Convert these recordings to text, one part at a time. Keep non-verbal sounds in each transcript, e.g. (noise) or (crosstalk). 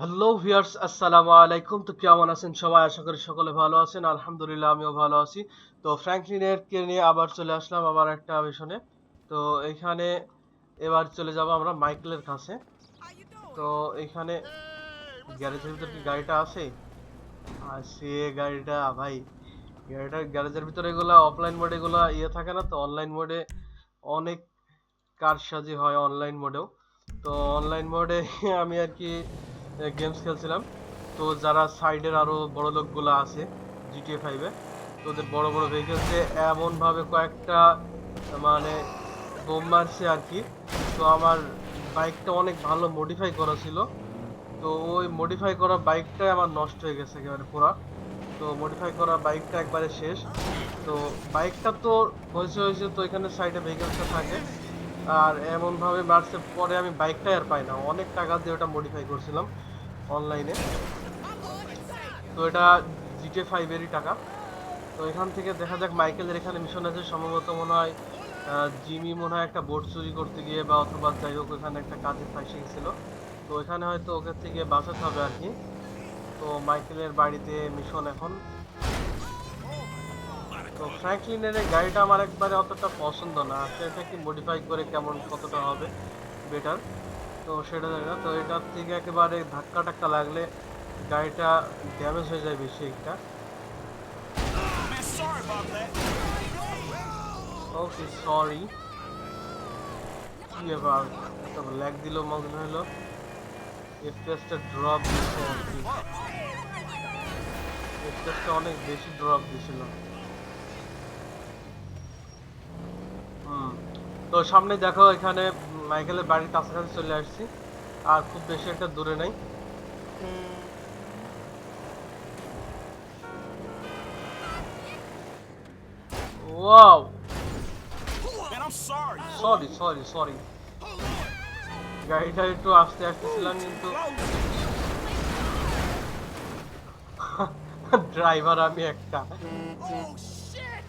Hello viewers আসসালামু আলাইকুম তো কেমন আছেন সবাই? আশা করি সকলে ভালো আছেন। আলহামদুলিল্লাহ, আমিও ভালো আছি। তো ফ্র্যাঙ্কলিনের কে নিয়ে আবার চলে আসলাম আবার একটা মিশনে। তো এখানে এবার চলে যাব আমরা মাইকেলের কাছে। তো এখানে গ্যারেজের ভিতরে কি গাড়িটা আছে? আর সে গাড়িটা, ভাই, গাড়িটা গ্যারেজের ভিতরে এগুলা অফলাইন মোডে এগুলা ইয়ে থাকে না তো? অনলাইন মোডে অনেক কারসাজি হয় অনলাইন মোডেও তো অনলাইন মোডে আমি আর কি গেমস খেলছিলাম। তো যারা সাইডের আরও বড় লোকগুলো আছে জিটিএ ফাইভে তো ওদের বড় বড় ভেহিকেলসে এমনভাবে কয়েকটা মানে বোম মারছে আর কি। তো আমার বাইকটা অনেক ভালো মডিফাই করা ছিল। তো ওই মডিফাই করা বাইকটাই আমার নষ্ট হয়ে গেছে একেবারে পুরা। তো মডিফাই করা বাইকটা একবারে শেষ। তো বাইকটা তো হয়েছে হয়েছে, তো এখানে সাইডে ভেহিকেলসটা থাকে। আর এমন ভাবে মারছে, পরে আমি বাইকটাই আর পাই না। অনেক টাকা দিয়ে ওটা মডিফাই করছিলাম। অনলাইনে তো এটা জিটে ফাইভেরই টাকা। তো এখান থেকে দেখা যাক মাইকেলের এখানে মিশন আছে। সম্ভবত মনে হয় জিমি মনে হয় একটা বোট চুরি করতে গিয়ে বা অথবা যাই হোক ওখানে একটা কাজে ফাঁসে গেছিল তো এখানে হয়তো ওকে থেকে বাঁচাতে হবে আর কি। তো মাইকেলের বাড়িতে মিশন এখন। তো ফ্র্যাঙ্কলিনের গাড়িটা আমার একবারে অতটা পছন্দ না। এটা কি মডিফাই করে কেমন কতটা হবে? বেটার তো সেটা না তো এটার থেকে একেবারে ধাক্কা টাক্কা লাগলে গাড়িটা ড্যামেজ হয়ে যায় বেশি একটা। ওকে সরি কি এবার তো ল্যাগ দিল, মনে হলো। এফপিএসটা ড্রপ দিচ্ছে এফপিএসটা অনেক বেশি ড্রপ দিছিল। তো সামনে দেখো এখানে মাইকেলের বাড়ির কাছাকাছি চলে আসছি। আর খুব বেশি একটা দূরে নাই। ওয়াও! সরি সরি সরি গাড়িটা একটু আস্তে আস্তে ছিলাম কিন্তু (laughs) ড্রাইভার আমি একটা Oh shit!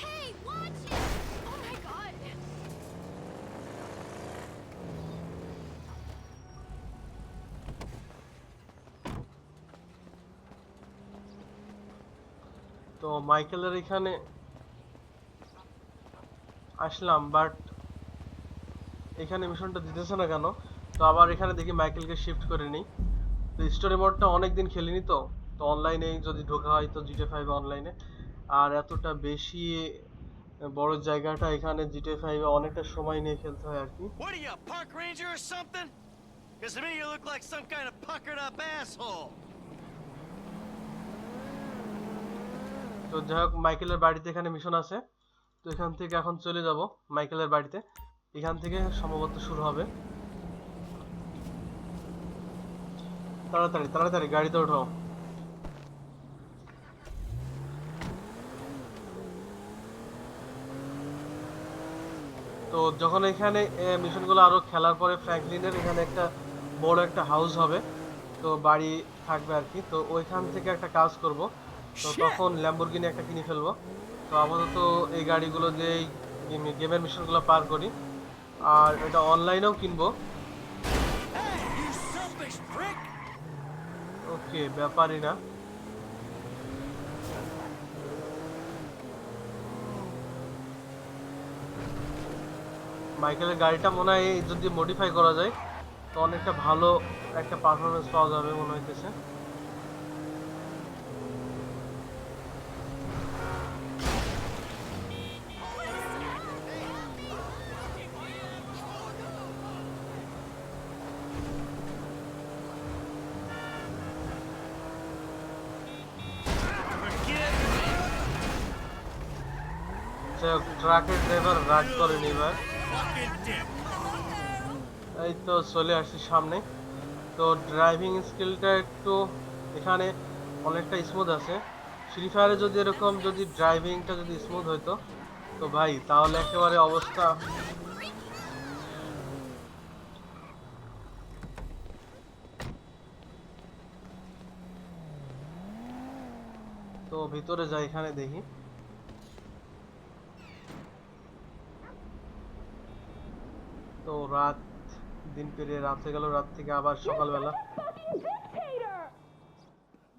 Hey, watch it! Oh my god! তো মাইকেলের এখানে আসলাম বাট এখানে মিশনটা দিতেছে না কেন? তো আবার এখানে দেখি মাইকেলকে শিফট করে নিই। তো স্টোরি মোডটা অনেকদিন খেলিনি তো। তো অনলাইনে যদি ঢোকা হয় তো জিটে ফাইভ অনলাইনে আর এতটা বেশি বড় জায়গাটা এখানে জিটে ফাইভে অনেকটা সময় নিয়ে খেলতে হয় আর কি? Because to me, you look like some kind of puckered up asshole. তো যাই হোক, মাইকেলের বাড়িতে এখানে মিশন আছে। তো এখান থেকে এখন চলে যাব মাইকেলের বাড়িতে। এখান থেকে সম্ভবত শুরু হবে। তাড়াতাড়ি তাড়াতাড়ি, গাড়িতে ওঠো। তো যখন এখানে মিশনগুলো আরও খেলার পরে ফ্র্যাঙ্কলিনের এখানে একটা বড় একটা হাউস হবে। তো বাড়ি থাকবে আর কি। তো ওইখান থেকে একটা কাজ করব। তো! তখন ল্যাম্বরগিনি একটা কিনে ফেলব। তো আপাতত এই গাড়িগুলো দিয়ে গেমের মিশনগুলো পার করি। আর এটা অনলাইনেও কিনবো! ওকে ব্যাপারই না। মাইকেলের গাড়িটা মনে হয় যদি মডিফাই করা যায় তো অনেকটা ভালো একটা পারফরমেন্স পাওয়া যাবে মনে হইতেছে। ট্রাকের ড্রাইভার রাগ করেনি এবার। এই তো চলে আসছি সামনে। তো ড্রাইভিং স্কিলটা একটু এখানে অনেকটা স্মুথ আছে। ফ্রি ফায়ারে যদি এরকম যদি ড্রাইভিংটা যদি স্মুথ হইতো, তো ভাই তাহলে একেবারে অবস্থা। তো ভিতরে যাই, এখানে দেখি। তো রাত দিন পেরিয়ে রাত হয়ে গেল রাত থেকে আবার সকালবেলা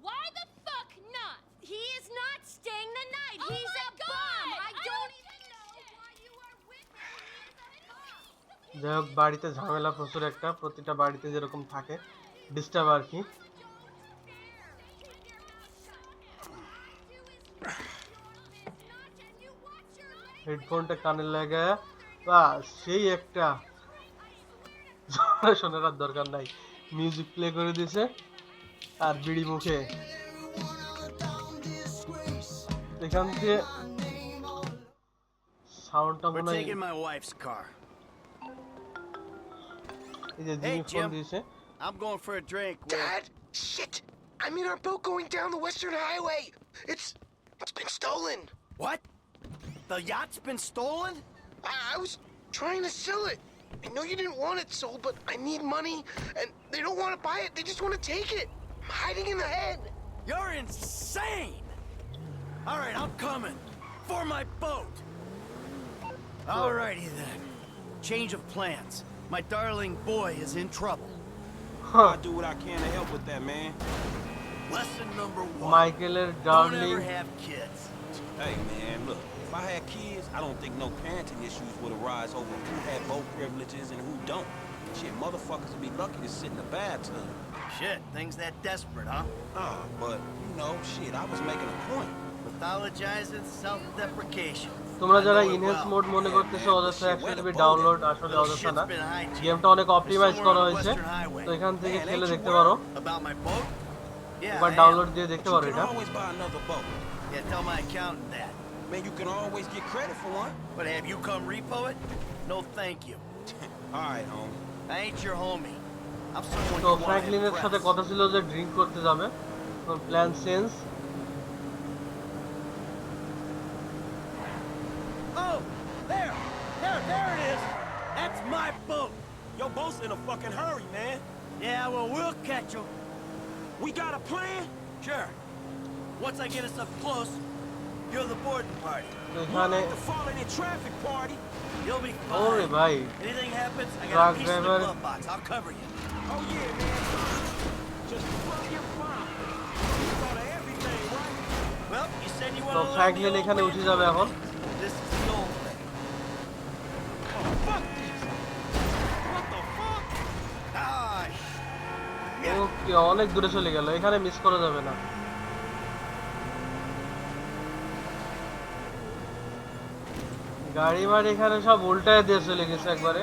Why the fuck not? He is not staying the night. He's a bum. I don't even know why you are with him. He is a bum. যাই হোক বাড়িতে ঝামেলা প্রচুর একটা প্রতিটা বাড়িতে যেরকম থাকে ডিস্টার্ব আর কি হেডফোনটা কানে লাগা বা সেই একটা শোনার আর দরকার নাই মিউজিক প্লে করে দিয়েছে আর বিড়ি মুখে এখান থেকে সাউন্ডটা We're মনে হয় taking my wife's car. এই যে Hey, যিনি ফোন Jim. দিয়েছে I'm going for a drink with... Dad, shit! I'm in our boat going down the Western Highway. It's it's been stolen. What? The yacht's been stolen? I, I was trying to sell it. I know you didn't want it sold, but I need money, and they don't want to buy it. They just want to take it. I'm hiding in the head. You're insane! All right, I'm coming. For my boat! Alrighty then. Change of plans. My darling boy is in trouble. Huh. I'll do what I can to help with that, man. Lesson number one. Michael darling. Don't ever have kids. Hey, man, look. If I had kids, I don't think no parenting issues would arise over who had boat privileges and who don't. Shit, motherfuckers would be lucky to sit in the bathtub. Shit, things that desperate, huh? Nah, but, you know, shit, I was making a point. Pathologizing self-deprecation. তোমরা I যারা know it enhance well. Mode মনে করতেছো অযথা একশো GB download আসলে Little অযথা shit's না been hijacked. গেমটা অনেক অপটিমাইজ Somewhere করা on the হয়েছে Western Highway. তো এখান থেকে Man, খেলে ain't you দেখতে পারো About my boat? Yeah, একবার I am. ডাউনলোড দিয়ে দেখতে You পারো can এটা always buy another boat. Yeah, tell my accountant that. Man, you can always get credit for one. But have you come repo it? No, thank you. (laughs) All right, homie. I ain't your homie. I'm someone তো you wanna ফ্র্যাঙ্কলিনের সাথে impress. কথা ছিল যে drink করতে যাবে plan change Oh, there, there, there it is. That's my boat. Your boat's in a fucking hurry, man. Yeah, well, we'll catch him. We got a plan? Sure. Once I get us up close, you're the boarding party. এখানে the falling in traffic party. You'll be ওরে. ভাই Anything happens, I Truck got a piece in driver. the glove box. I'll cover you. Oh, yeah, man. Just plug your phone. You thought of everything, right? Well, you said you তো to learn the Franklin old এখানে উঠে যাবে এখন. This is the old way. Oh, fuck this. What the fuck? Ah, Yeah. ওকে অনেক দূরে চলে গেল এখানে মিস করা যাবে না গাড়ি বাড়ি এখানে সব উল্টায় দিয়ে চলে গেছে একবারে।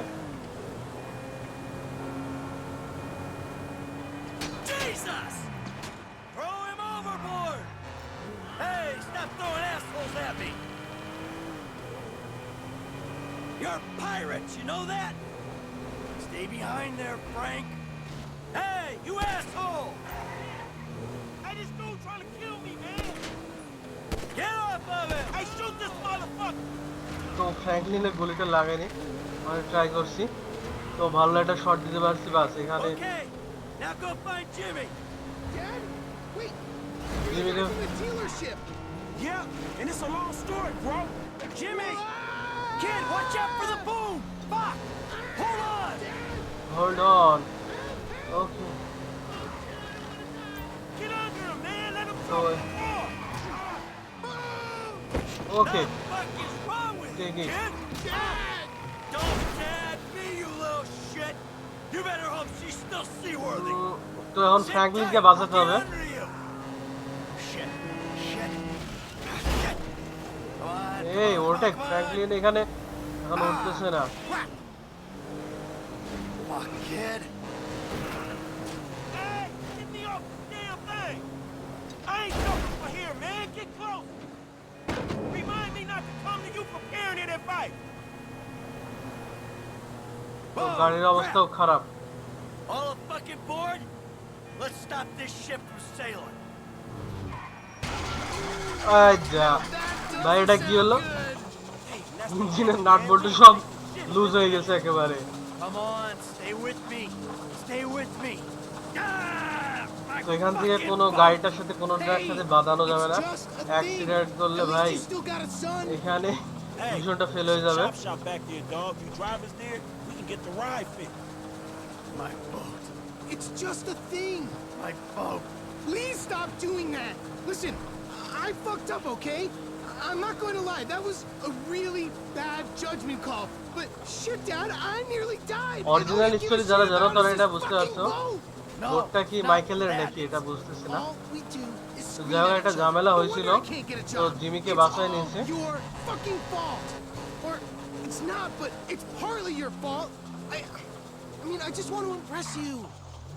তো ফ্র্যাঙ্কলিনের গুলিটা লাগেনি। আমি ট্রাই করছি। তো ভালো একটা শট দিতে পারছি বাস। এখানে ওকে Oh. Okay The fuck is wrong with you, Take it. kid? Dad! Don't dad me, you little shit! You better hope she's still seaworthy. তো এখন Sit ফ্র্যাঙ্কলিনকে tight, বাঁচাতে I'll হবে get under you. Shit, shit, ah, shit. Come on, এই come on, ওটা come on. Franklin এখানে এখন উঠতেছে না Whack. Fuck, kid. Hey, get me off the damn thing. I ain't joking for here, man. Get close. তো Oh, গাড়ির অবস্থাও খারাপ All a fucking board? Let's stop this ship from sailing. এই যা ভাই এটা কি হলো ইঞ্জিনের নাট বল্টু সব লুজ হয়ে গেছে একেবারে Come on, stay with me. Stay with me. Ah, my তো এখান থেকে কোনো গাড়িটার সাথে কোনোটার সাথে বাঁধানো যাবে না It's just a thing. Accident করলে ভাই. এখানে মিশনটা ফেল হয়ে যাবে. My boat. It's just a thing. My boat. Please stop doing that. Listen, I fucked up, okay? I'm not going to lie. That was a really bad judgment call. But shit, Dad, I nearly died. Original story যারা জানো তারা এটা বুঝতে পারছ। boat. No, বোটটা কি not মাইকেলের that. নাকি এটা বুঝতেছি না All we do is তো scream যাই হোক at একটা each ঝামেলা other. No হয়েছিল wonder I can't get a তো job. জিমিকে It's বাসায় all নিয়েছে your fucking fault. Or it's not, but it's partly your fault. I, I mean, I just want to impress you.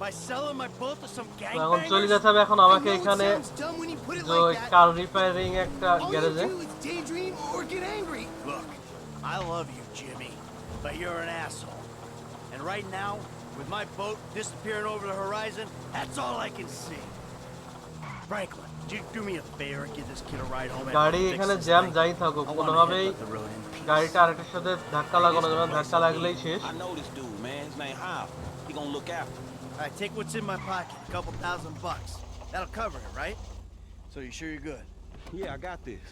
By selling my boat to some তো এখন চলে gangbangers? যেতে হবে এখন I আমাকে know it এখানে sounds dumb when you put it তো like that. Car repairing একটা All you গ্যারেজে do is daydream or get angry. Look, I love you, Jimmy, but you're an asshole. And right now, with my boat disappearing over the horizon, that's all I can see. Franklin, would you do me a favor and give this kid a ride home? and গাড়ি fix এখানে this jam thing? যাই থাকুক I wanna কোনোভাবেই headbutt the road in peace. গাড়িটা আরেকটার সাথে ধাক্কা লাগানো যাবে না, ধাক্কা লাগলেই শেষ I know this dude, man. His name Hal. He gonna look after. me. All right, take what's in my pocket, a couple thousand bucks. That'll cover it, right? So you sure you're good? Yeah, I got this.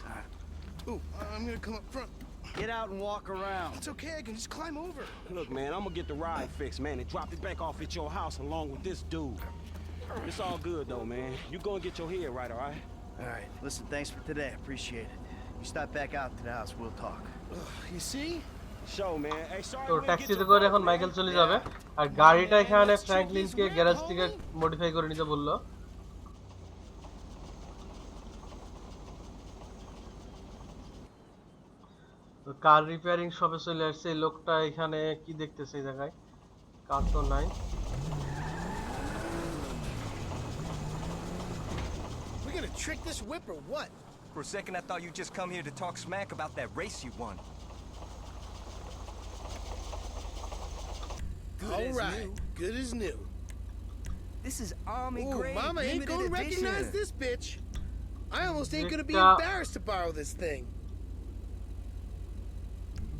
Ooh, I'm gonna come up front. Get out and walk around. It's okay, I can just climb over. Look, man, I'm gonna get the ride fixed, man, and drop it back off at your house along with this dude. It's all good though, man. You gonna get your head right, all right? All right, listen, thanks for today. I appreciate it. You stop back out to the house, we'll talk. You see? Show, man. Hey, sorry. তো we didn't get ট্যাক্সিতে your করে boat, এখন man. Michael চলে যাবে আর গাড়িটা এখানে ফ্র্যাঙ্কলিনকে garage থেকে modify করে নিতে বললো কার রিপেয়ারিং শপে চলে আসছে এই লোকটা এখানে কি দেখতেছে এই জায়গায় কার তো নাই We're gonna trick this whip or what? For a second, I thought you'd just come here to talk smack about that race you won. All right, good as new. This is Army Ooh, grade Mama ain't limited gonna recognize edition. this bitch. I almost ain't gonna be Victor. embarrassed to borrow this thing.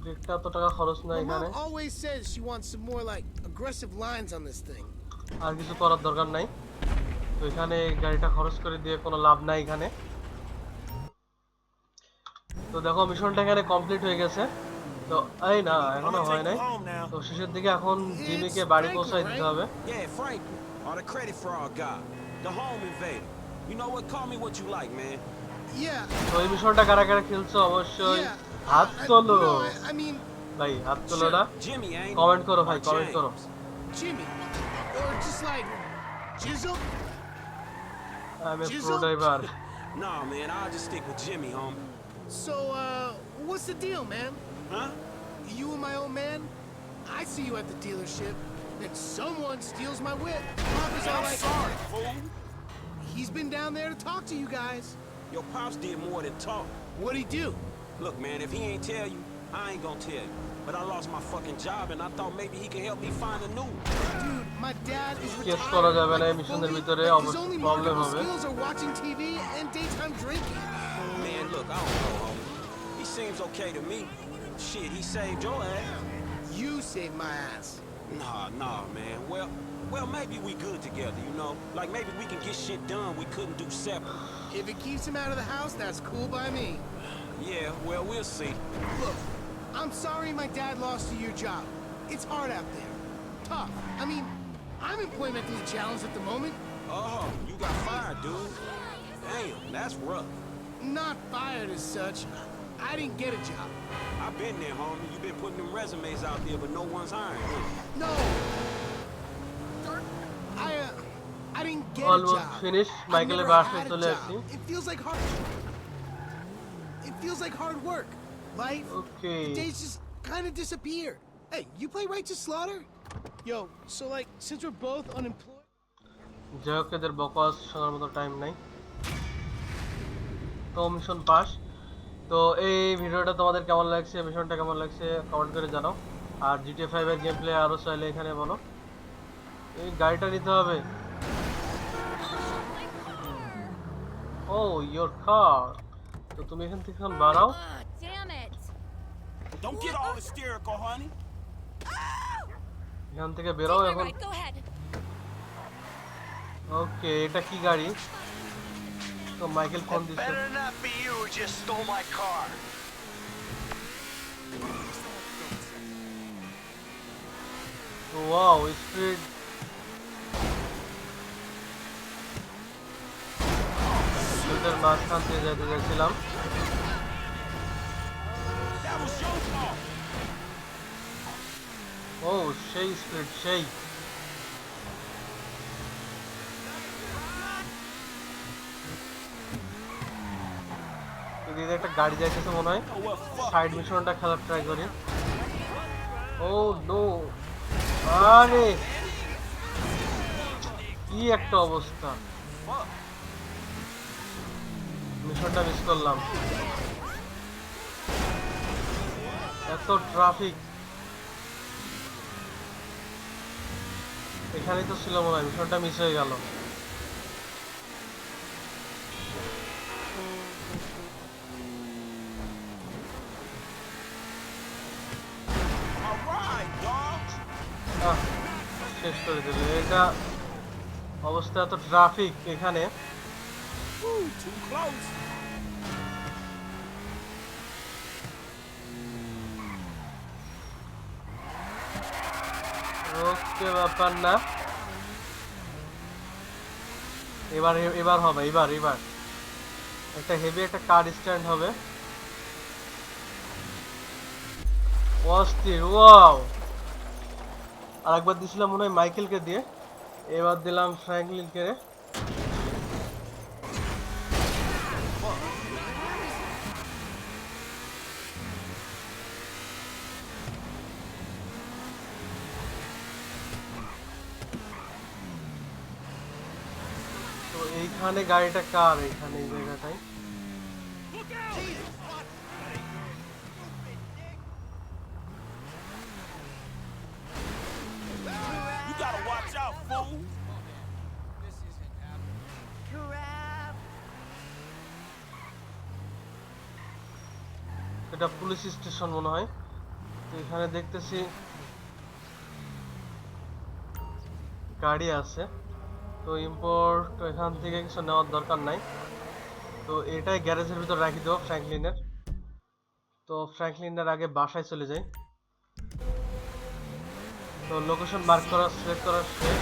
ব্রেকটা এত টাকা খরচ না এখানে always says she wants some more like aggressive lines on this thing. আর কিছু করার দরকার নাই তো এখানে গাড়িটা খরচ করে দিয়ে কোনো লাভ নাই এখানে তো দেখো মিশনটা এখানে কমপ্লিট হয়ে গেছে তো এই না এখনও হয় নাই. তো শেষের দিকে এখন জিমিকে বাড়ি পৌঁছায় দিতে হবে the home invader. You know what? Call me what you like, man. Yeah. তো এই মিশনটা কারা কারা খেলছো অবশ্যই Yeah. হাত I- তোলো no, I, I mean, ভাই হাত তোলো না Jimmy ain't. কমেন্ট করো or ভাই কমেন্ট করো James. Jimmy. Or just like Jizzle. আমি pro Jizzle? Driver (laughs) Nah, man, I'll just stick with Jimmy, homie. So, uh, what's the deal, man? Huh? You and my old man? I see you at the dealership, and someone steals my whip. Papa's all I'm like, sorry, fool. he's been down there to talk to you guys. Your pops did more than talk. What'd he do? Look, man, if he ain't tell you, I ain't gonna tell you. But I lost my fucking job, and I thought maybe he could help me find a new one. Dude, my dad is Yes, retired. করা যাবে না এই like, মিশনের fully, ভিতরে, but his অবশ্য only problem marketable হবে। skills are watching TV and daytime drinking. Man, look, I don't know, homie. He seems okay to me. Shit, he saved your ass. You saved my ass. Nah, nah, man. Well, well, maybe we good together, you know? Like maybe we can get shit done we couldn't do separate. If it keeps him out of the house, that's cool by me. Yeah, well, we'll see. Look, I'm sorry my dad lost you your job. It's hard out there. Tough. I mean, I'm employmentally challenged at the moment. Oh, you got fired, dude. Damn, that's rough. Not fired as such. I didn't get a job. I've been there, homie. you been putting them resumes out there, but no one's hiring. huh? No. I, uh, I didn't get Almost a job. finished. I've মাইকেলের never বাসায় had a চলে job. আসছি It feels like hard. It feels like hard work. Life. Okay The days just kind of disappear. Hey, you play Righteous Slaughter? Yo, so like, since we're both unemployed. যাই হোক এদের বকওয়াস শোনার মতো time নাই তো mission pass তো এই ভিডিওটা তোমাদের কেমন লাগছে মিশনটা কেমন লাগছে কমেন্ট করে জানাও। আর জিটিএ ফাইভ এর গেম প্লে আরও চাইলে এখানে বলো। এই গাড়িটা নিতে হবে। ও ইয়োর কার তো তুমি এখান থেকে এখন বাড়াও. এখান থেকে বেরোও এখন. ওকে এটা কি গাড়ি? So Michael found. Better not be you who just stole my car. Wow, it's pretty দুটার মাঝখান থেকে যেতে যাচ্ছিলাম Oh, সেই স্পিড সেই এদিকে একটা গাড়ি যাইতেছে মনে হয়. সাইড মিশনটা খেলার ট্রাই করি। ও নো আরে! কি একটা অবস্থা। মিশনটা মিস করলাম। এত ট্রাফিক এখানেই তো ছিল মনে হয় মিশনটা মিস হয়ে গেল। করে দিল এটা অবস্থা এত ট্রাফিক এখানে Woo, too close. ওকে ব্যাপার না এবার এবার হবে এবার এবার একটা হেভি একটা কার স্ট্যান্ড হবে অস্থির ওয়াও আর একবার দিছিলাম মনে হয় মাইকেলকে দিয়ে এবার দিলাম ফ্র্যাঙ্কলিনকে তো এইখানে গাড়িটা কার এইখানে এই জায়গাটায় এটা পুলিশ স্টেশন মনে হয়। তো এখানে দেখতেছি গাড়ি আছে। তো ইম্পোর্ট এখান থেকে কিছু নেওয়ার দরকার নাই। তো এটাই গ্যারেজের ভিতর রাখি দেবো ফ্র্যাঙ্কলিনের তো ফ্র্যাঙ্কলিনের আগে বাসায় চলে যাই। তো লোকেশন মার্ক করা সিলেক্ট করা শেষ।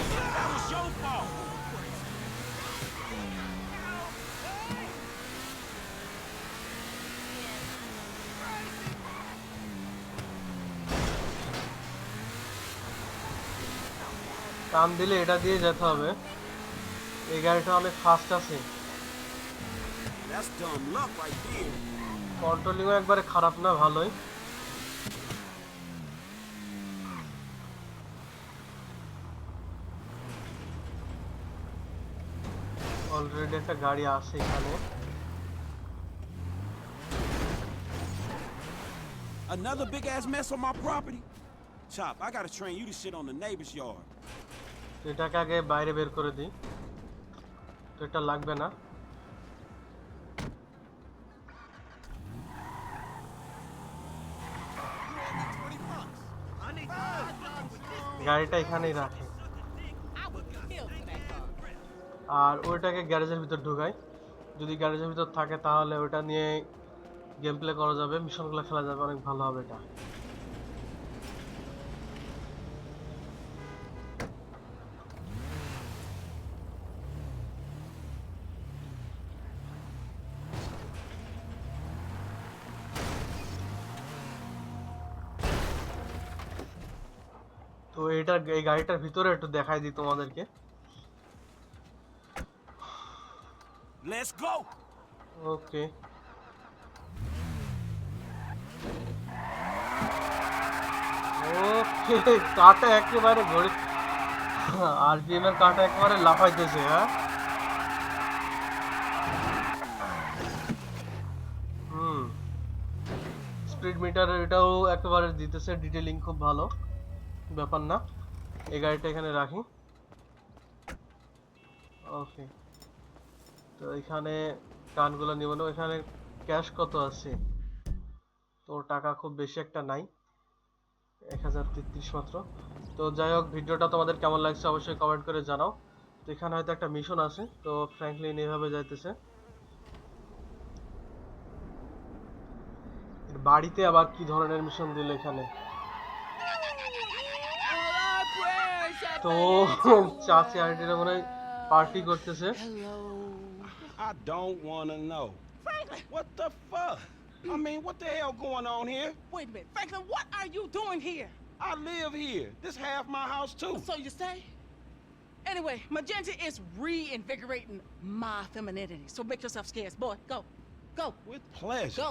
টান দিলে এটা দিয়ে যেতে হবে এই গাড়িটা অনেক ফাস্ট আছে That's dumb luck right there. কন্ট্রোলিংও একবারে খারাপ না ভালোই অলরেডি একটা গাড়ি আছে এখানে Another big ass mess on my property. Chop, I gotta train you to shit on the neighbor's yard. এটাকে আগে বাইরে বের করে দিই। তো এটা লাগবে না। গাড়িটা এখানেই রাখে। আর ওইটাকে গ্যারেজের ভিতর ঢুকাই। যদি গ্যারেজের ভিতর থাকে তাহলে ওটা নিয়ে গেম প্লে করা যাবে। মিশনগুলো খেলা যাবে, অনেক ভালো হবে এটা। তো এটা এই গাড়িটার ভিতরে একটু দেখাই দিই তোমাদেরকে Let's go. ওকে ওকে কাটা একেবারে ঘড়ি আরপিএম এর কাটা একেবারে লাফাইতেছে হ্যাঁ হুম স্পিড মিটার এটাও একেবারে দিতেছে ডিটেলিং খুব ভালো ব্যাপার না। এই গাড়িটা এখানে রাখি। ওকে তো এখানে গানগুলো নিব না। এখানে ক্যাশ কত আছে? তো টাকা খুব বেশি একটা নাই। এক হাজার তেত্রিশ মাত্র। তো যাই হোক, ভিডিওটা তোমাদের কেমন লাগছে অবশ্যই কমেন্ট করে জানাও। তো এখানে হয়তো একটা মিশন আছে, তো ফ্র্যাঙ্কলিন এইভাবে যাইতেছে। বাড়িতে আবার কি ধরনের মিশন দিল এখানে? তো (laughs) চাচি আইডিটা মনে হয় পার্টি করতেছে I I don't wanna know. Franklin, What the fuck? I mean, what the hell going on here? wait a minute. Franklin, what are you doing here? I live here. This half my house too. So you say? Anyway, Magenta is reinvigorating my femininity. So make yourself scarce, boy. Go. Go. With pleasure. Go.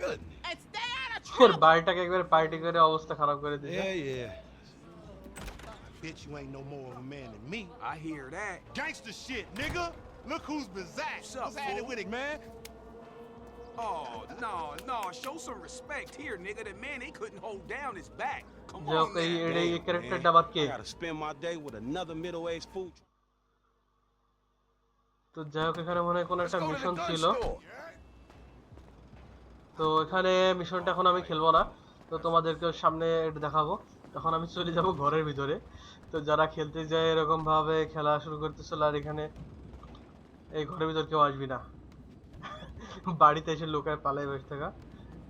Goodness. And stay out of or trouble. বাড়িটাকে একবারে party করে অবস্থা খারাপ করে দিয়েছে Yeah, yeah. Bitch, you ain't no more of a man than me. I hear that. Gangster shit, nigga. Look who's bizarre. What's up, What's fool? with it, man? Oh, no, no. Show some respect here, nigga. The man, he couldn't hold down his back. Come on, man. Damn, man. I gotta spend my day with another middle-aged fool. তো যাই হোক এখানে মনে হয় কোনো একটা mission ছিল তো এখানে মিশনটা এখন আমি খেলব না তো তোমাদেরকে সামনে একটু দেখাবো তখন আমি চলে যাব ঘরের ভিতরে। তো যারা খেলতে যায় এরকম ভাবে খেলা শুরু করতে চলে আর এখানে এই ঘরের ভিতর কেউ আসবি না। বাড়িতে এসে লোকায় পালাই বসে থাকা।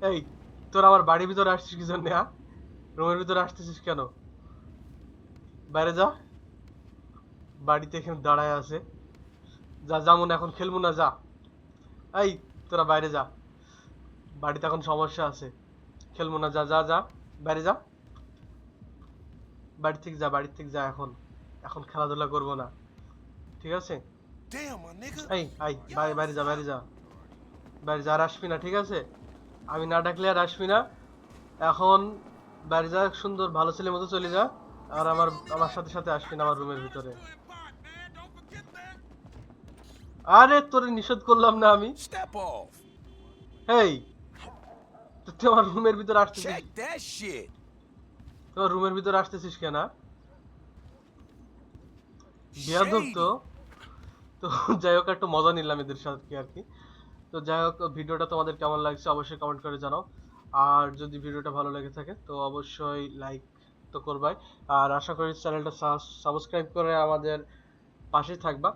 এই, তোর আমার বাড়ির ভিতরে আসছিস কি জন্য রুমের ভিতরে আসতেছিস কেন? বাইরে যা। বাড়িতে এখানে দাঁড়ায় আছে। যা যেমন এখন খেলব না, যা। এই, তোরা বাইরে যা। বাড়িতে এখন সমস্যা আছে। খেলব না, যা যা যা। বাইরে যা। বাড়ি থেকে যা বাড়ি থেকে যা এখন। এখন খেলাধুলা করব না। ঠিক আছে. এই আই বাইরে বাইরে যা বাইরে যা। বাইরে যা আর আসবি না ঠিক আছে? আমি না ডাকলে আর আসবি না। এখন বাইরে যা সুন্দর ভালো ছেলের মতো চলে যা। আর আমার আমার সাথে সাথে আসবি না আমার রুমের ভিতরে। আরে তোরে নিষেধ করলাম না আমি। হেই তো তুই আমার রুমের ভিতরে আসতেছিস। তোমার রুমের ভিতরে আসতেছিস কেন? বিয়াদব তো। তো যাই হোক একটু মজা নিলাম এদের সাথে আর কি। তো যাই হোক ভিডিওটা তোমাদের কেমন লাগছে অবশ্যই কমেন্ট করে জানাও। আর যদি ভিডিওটা ভালো লেগে থাকে তো অবশ্যই লাইক তো করবাই। আর আশা করি চ্যানেলটা সাবস্ক্রাইব করে আমাদের পাশে থাকবা।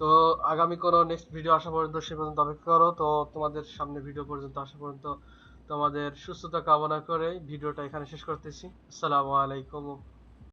তো আগামী কোনো নেক্সট ভিডিও আসা পর্যন্ত সে পর্যন্ত অপেক্ষা করো। তো তোমাদের সামনে ভিডিও পর্যন্ত আসা পর্যন্ত তোমাদের সুস্থতা কামনা করে ভিডিওটা এখানে শেষ করতেছি। আসসালামু আলাইকুম।